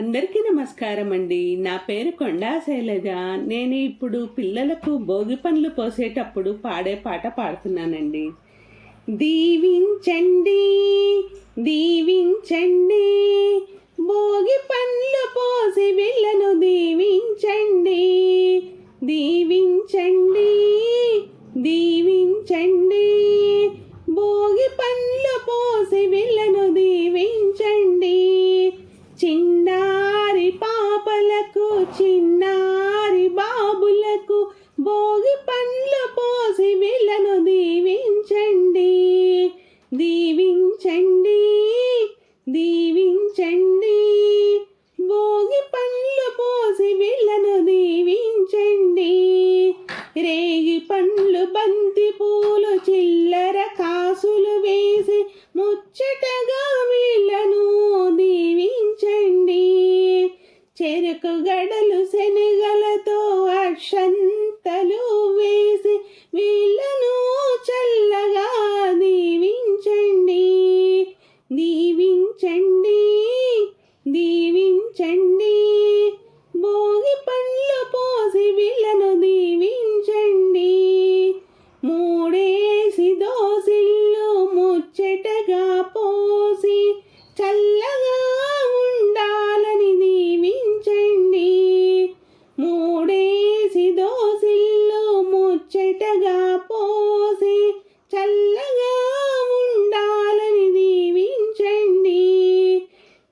అందరికీ నమస్కారం అండి. నా పేరు కొండా శైలజ. నేను ఇప్పుడు పిల్లలకు భోగి పండ్లు పోసేటప్పుడు పాడే పాట పాడుతున్నానండి. దీవించండి దీవించండి. బంతి పూలు చిల్లర కాసులు వేసి ముచ్చటగా వీళ్ళను దీవించండి. చెరుకు గడలు శనగలతో అక్షంతలు వేసి వీళ్ళను చల్లగా దీవించండి. దీవించండి. దీవించండి.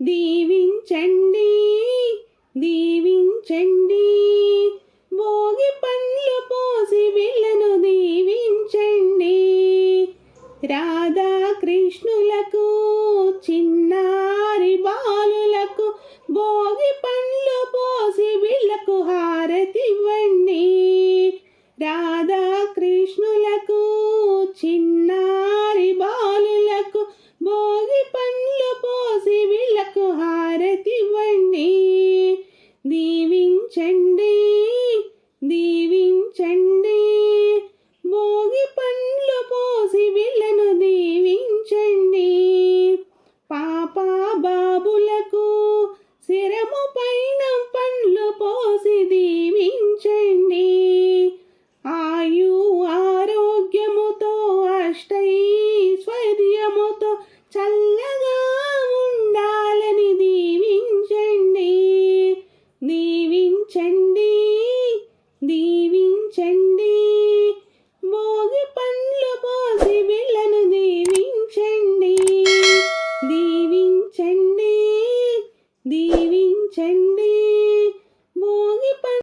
దీవించండి దీవించండి. భోగి పండ్లు పోసి వీళ్ళను దీవించండి. రాధా కృష్ణులకు చిన్నారి బాలులకు భోగి దీవించండి.